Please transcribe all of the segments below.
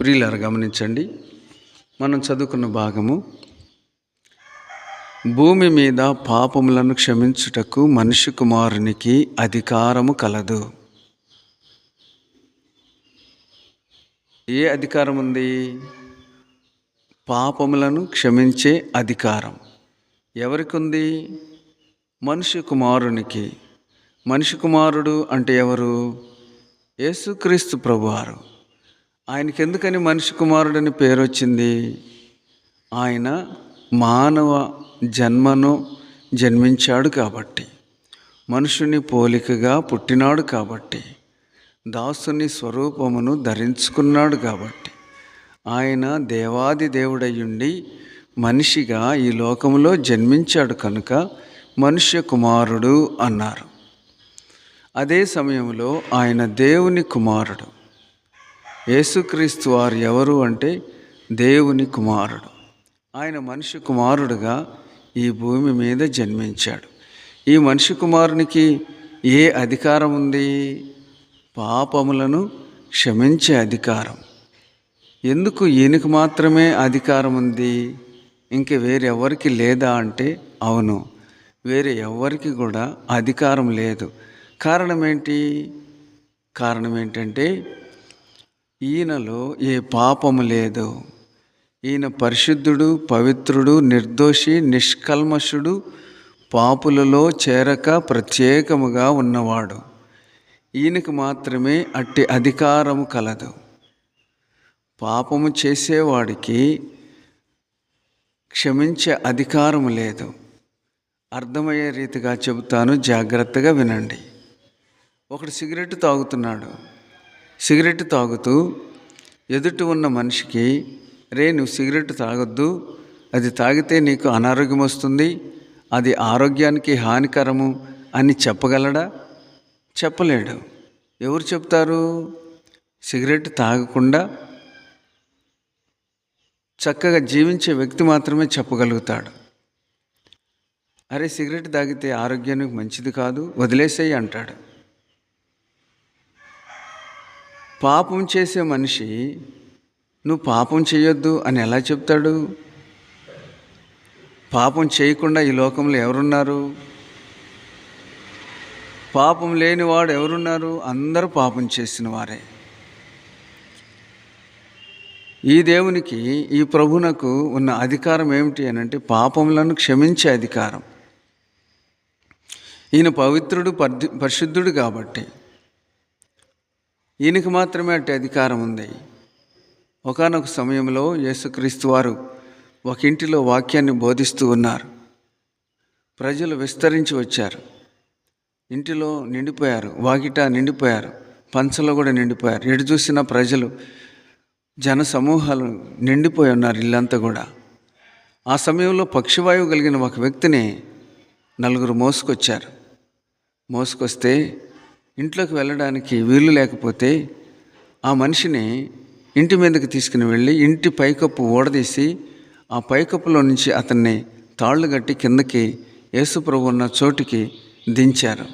ప్రియులారు గమనించండి. మనం చదువుకున్న భాగము భూమి మీద పాపములను క్షమించుటకు మనిషి కుమారునికి అధికారము కలదు. ఏ అధికారం ఉంది? పాపములను క్షమించే అధికారం. ఎవరికి ఉంది మనిషి కుమారునికి. మనిషి కుమారుడు అంటే ఎవరు? యేసుక్రీస్తు ప్రభువారు. ఆయనకి ఎందుకని మనిషి కుమారుడని పేరు వచ్చింది ఆయన మానవ జన్మను జన్మించాడు కాబట్టి మనుషుని పోలికగా పుట్టినాడు కాబట్టి దాసుని స్వరూపమును ధరించుకున్నాడు కాబట్టి ఆయన దేవాది దేవుడయ్యుండి మనిషిగా ఈ లోకంలో జన్మించాడు కనుక మనుష్య కుమారుడు అన్నారు. అదే సమయంలో ఆయన దేవుని కుమారుడు యేసుక్రీస్తు వారు ఎవరు అంటే దేవుని కుమారుడు. ఆయన మనిషి కుమారుడుగా ఈ భూమి మీద జన్మించాడు. ఈ మనిషి కుమారునికి ఏ అధికారం ఉంది? పాపములను క్షమించే అధికారం. ఎందుకు ఈయనకు మాత్రమే అధికారం ఉంది? ఇంక వేరెవరికి లేదా అంటే అవును వేరే ఎవరికి కూడా అధికారం లేదు. కారణం ఏంటి? కారణం ఏంటంటే ఈయనలో ఏ పాపము లేదు. ఈయన పరిశుద్ధుడు పవిత్రుడు నిర్దోషి నిష్కల్మషుడు పాపులలో చేరక ప్రత్యేకముగా ఉన్నవాడు. ఈయనకు మాత్రమే అట్టి అధికారము కలదు. పాపము చేసేవాడికి క్షమించే అధికారం లేదు. అర్థమయ్యే రీతిగా చెబుతాను జాగ్రత్తగా వినండి. ఒకడు సిగరెట్ తాగుతున్నాడు. సిగరెట్ తాగుతూ ఎదుటి ఉన్న మనిషికి రే నువ్వు సిగరెట్ తాగొద్దు. అది తాగితే నీకు అనారోగ్యం వస్తుంది. అది ఆరోగ్యానికి హానికరము అని చెప్పగలడా? చెప్పలేడు. ఎవరు చెప్తారు? సిగరెట్ తాగకుండా చక్కగా జీవించే వ్యక్తి మాత్రమే చెప్పగలుగుతాడు. అరే సిగరెట్ తాగితే ఆరోగ్యానికి మంచిది కాదు. వదిలేసేయి అంటాడు. పాపం చేసే మనిషి నువ్వు పాపం చేయొద్దు అని ఎలా చెప్తాడు? పాపం చేయకుండా ఈ లోకంలో ఎవరున్నారు? పాపం లేనివాడు ఎవరున్నారు? అందరూ పాపం చేసిన వారే. ఈ దేవునికి ఈ ప్రభునకు ఉన్న అధికారం ఏమిటి అని అంటే పాపములను క్షమించే అధికారం. ఈయన పవిత్రుడు పరిశుద్ధుడు కాబట్టి. ఈయనకి మాత్రమే అటు అధికారం ఉంది. ఒకనొక సమయంలో యేసుక్రీస్తు వారు ఒక ఇంటిలో వాక్యాన్ని బోధిస్తూ ఉన్నారు. ప్రజలు విస్తరించి వచ్చారు. ఇంటిలో నిండిపోయారు వాకిట నిండిపోయారు పంచలో కూడా నిండిపోయారు. ఎటు చూసిన ప్రజలు జన సమూహాలు నిండిపోయి ఉన్నారు ఇల్లంతా కూడా. ఆ సమయంలో పక్షివాయువు కలిగిన ఒక వ్యక్తిని నలుగురు మోసుకొచ్చారు. మోసుకొస్తే ఇంట్లోకి వెళ్ళడానికి వీలు లేకపోతే ఆ మనిషిని ఇంటి మీదకి తీసుకుని వెళ్ళి ఇంటి పైకప్పు ఊడదీసి ఆ పైకప్పులో నుంచి అతన్ని తాళ్ళు కట్టి కిందకి యేసుప్రభు ఉన్న చోటికి దించారు.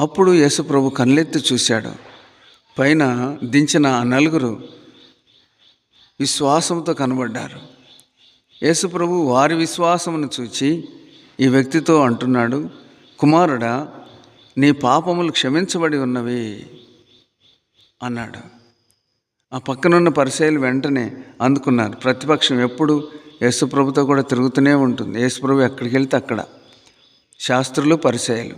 అప్పుడు యేసుప్రభు కళ్ళెత్తి చూశాడు. పైన దించిన ఆ నలుగురు విశ్వాసంతో కనబడ్డారు. యేసుప్రభు వారి విశ్వాసమును చూచి ఈ వ్యక్తితో అంటున్నాడు కుమారుడా నీ పాపములు క్షమించబడి ఉన్నవి అన్నాడు. ఆ పక్కనున్న పరిశైలు వెంటనే అందుకున్నారు. ప్రతిపక్షం ఎప్పుడు యేసుప్రభుతో కూడా తిరుగుతూనే ఉంటుంది. యేసుప్రభు ఎక్కడికి వెళ్తే అక్కడ. శాస్త్రులు పరిచయాలు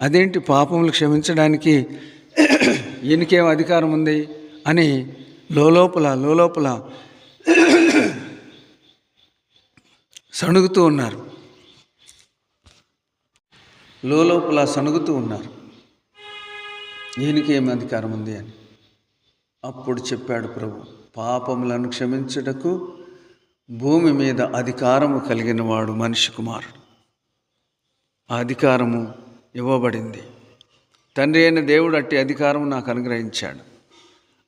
అదేంటి పాపములు క్షమించడానికి ఈయనకేం అధికారం ఉంది అని లోపల లోపల సణుగుతూ ఉన్నారు. లోపల సణుగుతూ ఉన్నారు. ఈయనకేం అధికారం ఉంది అని. అప్పుడు చెప్పాడు ప్రభు పాపములను క్షమించుటకు భూమి మీద అధికారము కలిగిన వాడు మనిషి కుమారుడు. ఆ అధికారము ఇవ్వబడింది. తండ్రి అయిన దేవుడు అట్టి అధికారం నాకు అనుగ్రహించాడు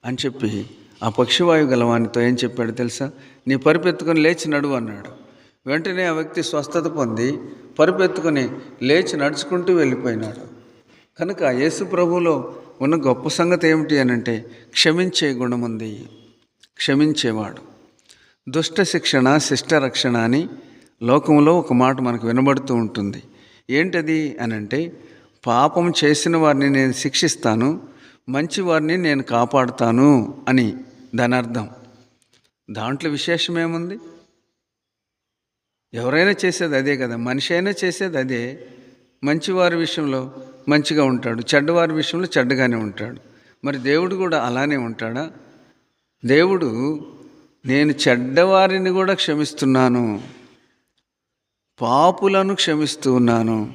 అని చెప్పి ఆ పక్షివాయు గలవానితో ఏం చెప్పాడు తెలుసా? నీ పరిపెత్తుకొని లేచి నడువు అన్నాడు. వెంటనే ఆ వ్యక్తి స్వస్థత పొంది పరుపెత్తుకొని లేచి నడుచుకుంటూ వెళ్ళిపోయినాడు. కనుక యేసు ప్రభువులో ఉన్న గొప్ప సంగతి ఏమిటి అని అంటే క్షమించే గుణం ఉంది. క్షమించేవాడు. దుష్ట శిక్షణ శిష్ట రక్షణ అని లోకంలో ఒక మాట మనకు వినబడుతూ ఉంటుంది. ఏంటది అనంటే పాపం చేసిన వారిని నేను శిక్షిస్తాను మంచి వారిని నేను కాపాడుతాను అని దాని అర్థం. దాంట్లో విశేషమేముంది ఎవరైనా చేసేది అదే కదా. మనిషి అయినా చేసేది అదే. మంచివారి విషయంలో మంచిగా ఉంటాడు. చెడ్డవారి విషయంలో చెడ్డగానే ఉంటాడు. మరి దేవుడు కూడా అలానే ఉంటాడా? దేవుడు నేను చెడ్డవారిని కూడా క్షమిస్తున్నాను. పాపులను క్షమిస్తూ ఉన్నాను.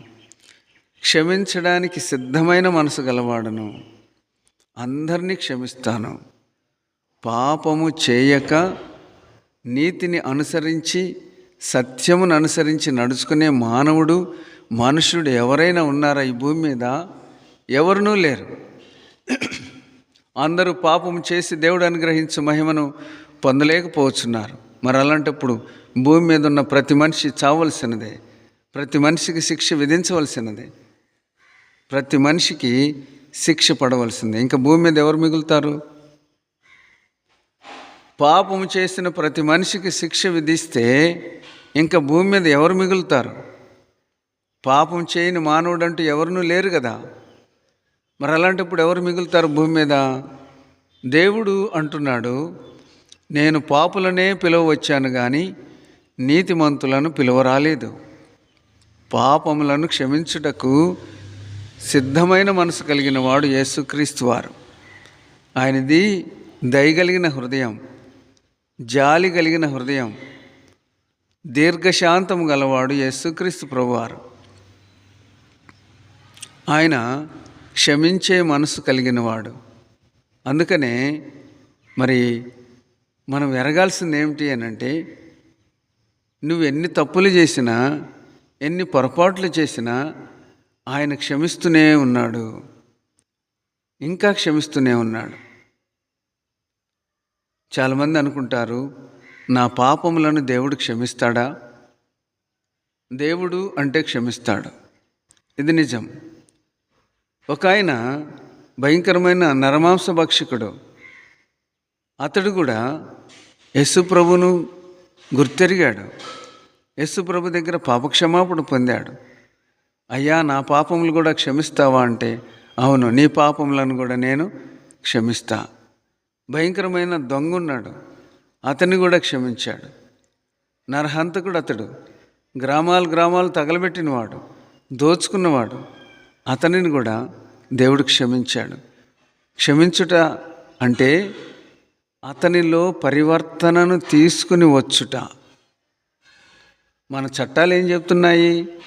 క్షమించడానికి సిద్ధమైన మనసు గలవాడను. అందరినీ క్షమిస్తాను. పాపము చేయక నీతిని అనుసరించి సత్యమును అనుసరించి నడుచుకునే మానవుడు మనుషుడు ఎవరైనా ఉన్నారా ఈ భూమి మీద? ఎవరునూ లేరు. అందరూ పాపం చేసి దేవుడు అనుగ్రహించు మహిమను పొందలేకపోతున్నారు. మరి అలాంటప్పుడు భూమి మీద ఉన్న ప్రతి మనిషి చావలసినదే? ప్రతి మనిషికి శిక్ష విధించవలసినదే? ప్రతి మనిషికి శిక్ష పడవలసిందే. ఇంకా భూమి మీద ఎవరు మిగులుతారు? పాపము చేసిన ప్రతి మనిషికి శిక్ష విధిస్తే ఇంకా భూమి మీద ఎవరు మిగులుతారు? పాపం చేయని మానవుడు అంటూ ఎవరునూ లేరు కదా. మరి అలాంటప్పుడు ఎవరు మిగులుతారు భూమి మీద? దేవుడు అంటున్నాడు నేను పాపులనే పిలువవచ్చాను కానీ నీతిమంతులను పిలువరాలేదు. పాపములను క్షమించుటకు సిద్ధమైన మనసు కలిగిన వాడు యేసుక్రీస్తు వారు. ఆయనది దయగలిగిన హృదయం జాలి కలిగిన హృదయం దీర్ఘశాంతము గలవాడు యేసుక్రీస్తు ప్రభువారు. ఆయన క్షమించే మనసు కలిగినవాడు. అందుకనే మరి మనం ఎరగాల్సింది ఏమిటి అని అంటే నువ్వు ఎన్ని తప్పులు చేసినా ఎన్ని పొరపాట్లు చేసినా ఆయన క్షమిస్తూనే ఉన్నాడు. ఇంకా క్షమిస్తూనే ఉన్నాడు. చాలామంది అనుకుంటారు నా పాపములను దేవుడు క్షమిస్తాడా? దేవుడు అంటే క్షమిస్తాడు. ఇది నిజం. ఒక ఆయన భయంకరమైన నరమాంస భక్షకుడు. అతడు కూడా యశు ప్రభును గుర్తెరిగాడు. యశు ప్రభు దగ్గర పాపక్షమాపణ పొందాడు. అయ్యా నా పాపములు కూడా క్షమిస్తావా అంటే అవును నీ పాపములను కూడా నేను క్షమిస్తా. భయంకరమైన దొంగ ఉన్నాడు అతన్ని కూడా క్షమించాడు. నరహంతకుడు అతడు గ్రామాలు గ్రామాలు తగలబెట్టినవాడు దోచుకున్నవాడు. అతనిని కూడా దేవుడు క్షమించాడు. క్షమించుట అంటే అతనిలో పరివర్తనను తీసుకుని వచ్చుట. మన చట్టాలు ఏం చెప్తున్నాయి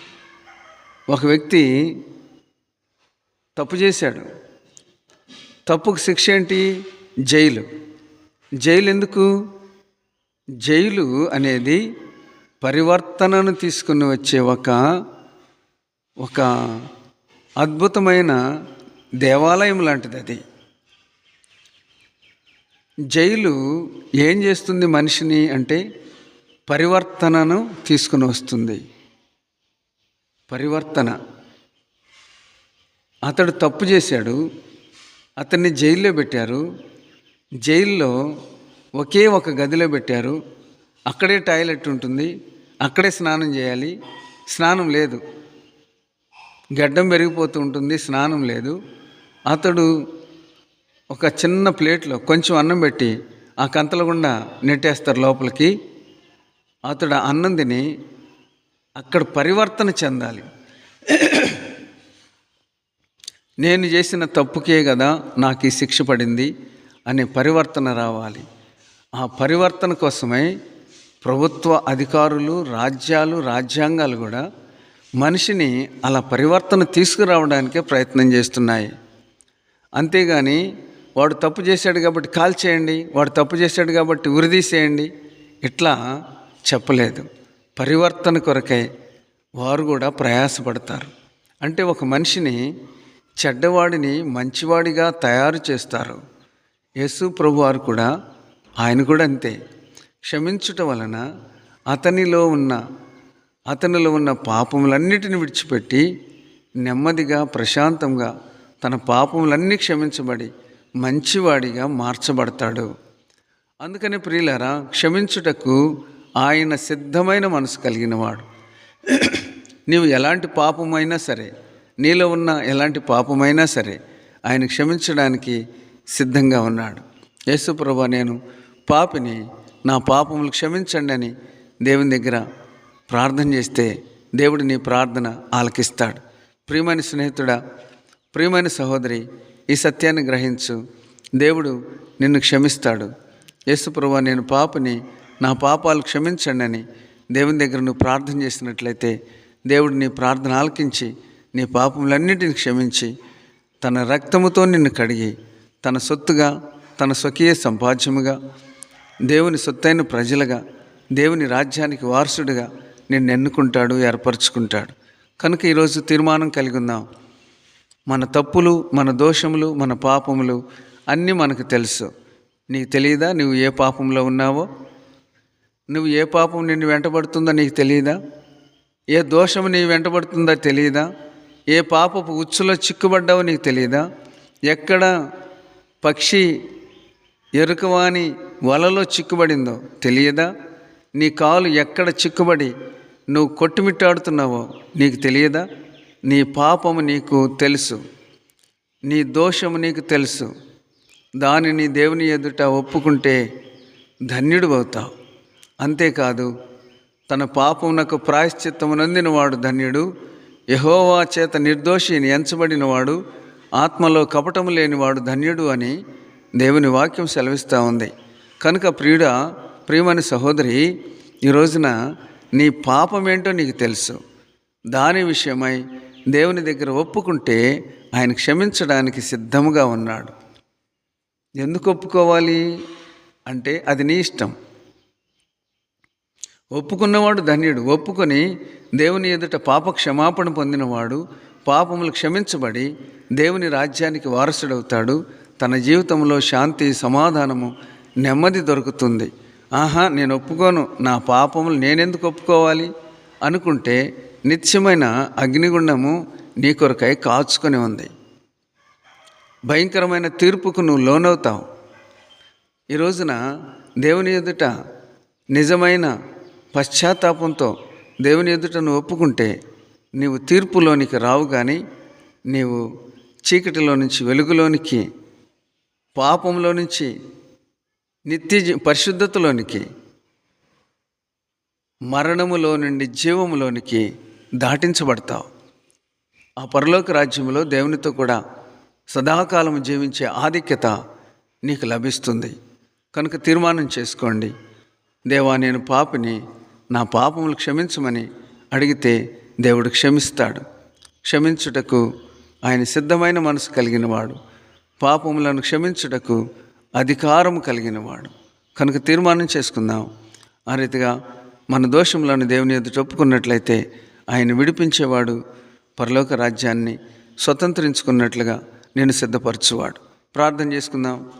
ఒక వ్యక్తి తప్పు చేశాడు. తప్పుకు శిక్ష ఏంటి? జైలు. జైలు ఎందుకు? జైలు అనేది పరివర్తనను తీసుకుని వచ్చే ఒక ఒక అద్భుతమైన దేవాలయం లాంటిది అది. జైలు ఏం చేస్తుంది మనిషిని అంటే పరివర్తనను తీసుకుని వస్తుంది. పరివర్తన. అతడు తప్పు చేశాడు అతన్ని జైల్లో పెట్టారు. జైల్లో ఒకే ఒక గదిలో పెట్టారు. అక్కడే టాయిలెట్ ఉంటుంది. అక్కడే స్నానం చేయాలి. స్నానం లేదు. గడ్డం పెరిగిపోతూ ఉంటుంది. స్నానం లేదు. అతడు ఒక చిన్న ప్లేట్లో కొంచెం అన్నం పెట్టి ఆ కంతల గుండా నెట్టేస్తారు లోపలికి. అతడు ఆ అన్నం తిని అక్కడ పరివర్తన చెందాలి. నేను చేసిన తప్పుకే కదా నాకు ఈ శిక్ష పడింది అనే పరివర్తన రావాలి. ఆ పరివర్తన కోసమై ప్రభుత్వ అధికారులు రాజ్యాలు రాజ్యాంగాలు కూడా మనిషిని అలా పరివర్తన తీసుకురావడానికే ప్రయత్నం చేస్తున్నాయి. అంతేగాని వాడు తప్పు చేశాడు కాబట్టి కాల్ చేయండి వాడు తప్పు చేశాడు కాబట్టి ఉరిదీసేయండి ఇట్లా చెప్పలేదు. పరివర్తన కొరకై వారు కూడా ప్రయాసపడతారు. అంటే ఒక మనిషిని చెడ్డవాడిని మంచివాడిగా తయారు చేస్తారు. యేసు ప్రభు వారు కూడా ఆయన కూడా అంతే. క్షమించుట వలన అతనిలో ఉన్న అతనిలో ఉన్న పాపములన్నిటిని విడిచిపెట్టి నెమ్మదిగా ప్రశాంతంగా తన పాపములన్నీ క్షమించబడి మంచివాడిగా మార్చబడతాడు. అందుకని ప్రియులారా క్షమించుటకు ఆయన సిద్ధమైన మనసు కలిగినవాడు. నీవు ఎలాంటి పాపమైనా సరే నీలో ఉన్న ఎలాంటి పాపమైనా సరే ఆయన క్షమించడానికి సిద్ధంగా ఉన్నాడు. యేసుప్రభ నేను పాపిని నా పాపములు క్షమించండి అని దేవుని దగ్గర ప్రార్థన చేస్తే దేవుడు నీ ప్రార్థన ఆలకిస్తాడు. ప్రియమైన స్నేహితుడా ప్రియమైన సహోదరి ఈ సత్యాన్ని గ్రహించు. దేవుడు నిన్ను క్షమిస్తాడు. యేసుప్రభు నేను పాపని నా పాపాలు క్షమించండి అని దేవుని దగ్గర నువ్వు ప్రార్థన చేసినట్లయితే దేవుడు నీ ప్రార్థన ఆలకించి నీ పాపములన్నిటిని క్షమించి తన రక్తముతో నిన్ను కడిగి తన సొత్తుగా తన స్వకీయ సంపాద్యముగా దేవుని సొత్తైన ప్రజలుగా దేవుని రాజ్యానికి వారసుడిగా నిన్ను ఎన్నుకుంటాడు ఏర్పరచుకుంటాడు. కనుక ఈరోజు తీర్మానం కలిగి ఉన్నాం మన తప్పులు మన దోషములు మన పాపములు అన్నీ మనకు తెలుసు. నీకు తెలియదా నువ్వు ఏ పాపంలో ఉన్నావో? నువ్వు ఏ పాపం నిన్ను వెంటబడుతుందో నీకు తెలియదా? ఏ దోషము నీ వెంటబడుతుందో తెలియదా? ఏ పాపపు ఉచ్చులో చిక్కుబడ్డావో నీకు తెలియదా? ఎక్కడ పక్షి ఎరుకవాని వలలో చిక్కుబడిందో తెలియదా? నీ కాలు ఎక్కడ చిక్కుబడి నువ్వు కొట్టుమిట్టాడుతున్నావో నీకు తెలియదా? నీ పాపము నీకు తెలుసు. నీ దోషము నీకు తెలుసు. దానిని దేవుని ఎదుట ఒప్పుకుంటే ధన్యుడు అవుతావు. అంతేకాదు తన పాపమునకు ప్రాయశ్చిత్తమునందిన వాడు ధన్యుడు యహోవా చేత నిర్దోషిని ఎంచబడినవాడు ఆత్మలో కపటము లేనివాడు ధన్యుడు అని దేవుని వాక్యం సెలవిస్తూ ఉంది. కనుక ప్రియుడ ప్రియమని సహోదరి ఈ రోజున నీ పాపం ఏంటో నీకు తెలుసు. దాని విషయమై దేవుని దగ్గర ఒప్పుకుంటే ఆయన క్షమించడానికి సిద్ధముగా ఉన్నాడు. ఎందుకు ఒప్పుకోవాలి? అంటే అది నీ ఇష్టం. ఒప్పుకున్నవాడు ధన్యుడు. ఒప్పుకొని దేవుని ఎదుట పాప క్షమాపణ పొందినవాడు పాపములు క్షమించబడి దేవుని రాజ్యానికి వారసుడవుతాడు. తన జీవితంలో శాంతి సమాధానము నెమ్మది దొరుకుతుంది. ఆహా నేను ఒప్పుకోను. నా పాపములు నేనెందుకు ఒప్పుకోవాలి? అనుకుంటే నిత్యమైన అగ్నిగుండము నీ కొరకై కాచుకొని ఉంది. భయంకరమైన తీర్పుకు నువ్వు లోనవుతావు. ఈ రోజున దేవుని ఎదుట నిజమైన పశ్చాత్తాపంతో దేవుని ఎదుట నువ్వు ఒప్పుకుంటే నీవు తీర్పులోనికి రావు కానీ నీవు చీకటిలో నుంచి వెలుగులోనికి పాపంలో నుంచి నిత్య జీ- పరిశుద్ధతలోనికి మరణములో నుండి జీవములోనికి దాటించబడతావు. ఆ పరలోక రాజ్యంలో దేవునితో కూడా సదాకాలం జీవించే ఆధిక్యత నీకు లభిస్తుంది. కనుక తీర్మానం చేసుకోండి. దేవా నేను పాపిని నా పాపములు క్షమించమని అడిగితే దేవుడు క్షమిస్తాడు. క్షమించుటకు ఆయన సిద్ధమైన మనసు కలిగినవాడు. పాపములను క్షమించుటకు అధికారం కలిగినవాడు. కనుక తీర్మానం చేసుకుందాం. ఆ రీతిగా మన దోషములను దేవుని ఎదుట ఒప్పుకున్నట్లయితే ఆయన విడిపించేవాడు పరలోక రాజ్యాన్ని స్వతంత్రించుకున్నట్లుగా నేను సిద్ధపరచువాడు. ప్రార్థన చేసుకుందాం.